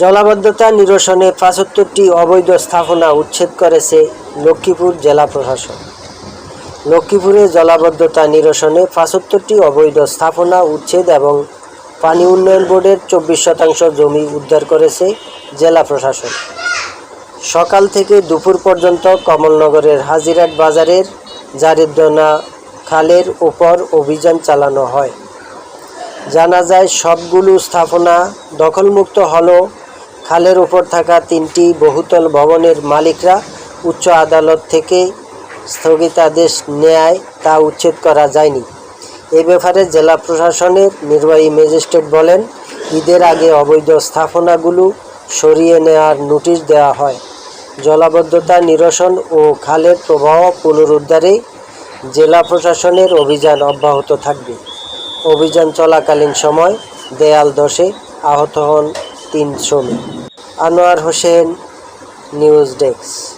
জলাবদ্ধতা নিরসনে পঁচাত্তরটি অবৈধ স্থাপনা উচ্ছেদ করেছে লক্ষ্মীপুর জেলা প্রশাসন। লক্ষ্মীপুরে জলাবদ্ধতা নিরসনে পঁচাত্তরটি অবৈধ স্থাপনা উচ্ছেদ এবং পানি উন্নয়ন বোর্ডের চব্বিশ শতাংশ জমি উদ্ধার করেছে জেলা প্রশাসন। সকাল থেকে দুপুর পর্যন্ত কমলনগরের হাজিরাট বাজারের জারিদনা খালের ওপর অভিযান চালানো হয়। জানা যায় সবগুলো স্থাপনা দখলমুক্ত হলেও খালের উপর থাকা তিনটি বহুতল ভবনের মালিকরা উচ্চ আদালত থেকে স্থগিতাদেশ নেয় তা উচ্ছেদ করা যায়নি। এ ব্যাপারে জেলা প্রশাসনের নির্বাহী ম্যাজিস্ট্রেট বলেন, ঈদের আগে অবৈধ স্থাপনাগুলো সরিয়ে নেওয়ার নোটিশ দেওয়া হয়। জলাবদ্ধতা নিরসন ও খালের প্রবাহ পুনরুদ্ধারে জেলা প্রশাসনের অভিযান অব্যাহত থাকবে। অভিযান চলাকালীন সময় দেয়াল দশে আহত হন তিন শ্রমিক। Anwar Hossain news desk.